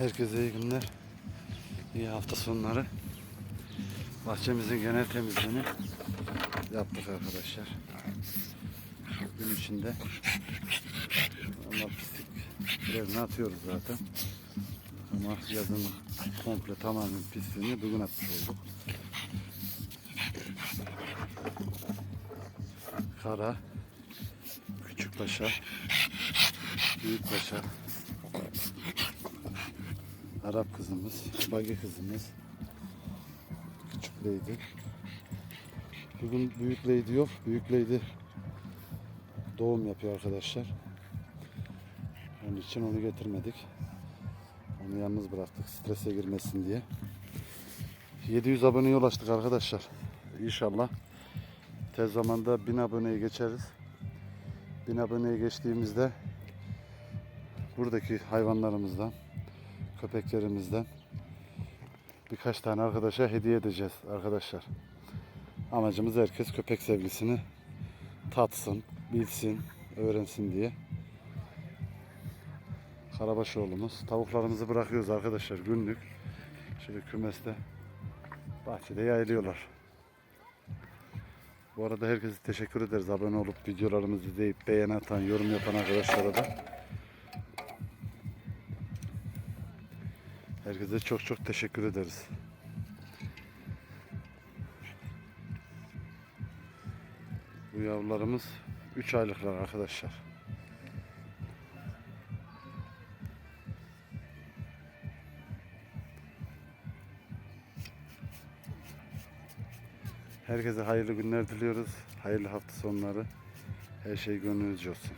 Herkese iyi günler. İyi hafta sonları. Bahçemizin genel temizliğini yaptık arkadaşlar. Gün içinde. Ama pisliklerini atıyoruz zaten. Ama yazın komple tamamen pisliğini bugün atmış olduk. Kara, Küçükpaşa, Büyükpaşa, Arap kızımız, Bagi kızımız, Küçük Lady. Bugün Büyük Lady yok. Büyük Lady doğum yapıyor arkadaşlar. Onun için onu getirmedik. Onu yalnız bıraktık strese girmesin diye. 700 aboneye ulaştık arkadaşlar. İnşallah tez zamanda 1000 aboneye geçeriz. 1000 aboneye geçtiğimizde buradaki hayvanlarımızdan köpeklerimizden birkaç tane arkadaşa hediye edeceğiz arkadaşlar. Amacımız herkes köpek sevgisini tatsın, bilsin, öğrensin diye. Karabaşoğlu'muz. Tavuklarımızı bırakıyoruz arkadaşlar günlük. Şöyle kümeste bahçede yayılıyorlar. Bu arada herkese teşekkür ederiz. Abone olup videolarımızı izleyip beğeni atan, yorum yapan arkadaşlara da. Herkese çok çok teşekkür ederiz. Bu yavrularımız 3 aylıklar arkadaşlar. Herkese hayırlı günler diliyoruz. Hayırlı hafta sonları. Her şey gönlünüzce olsun.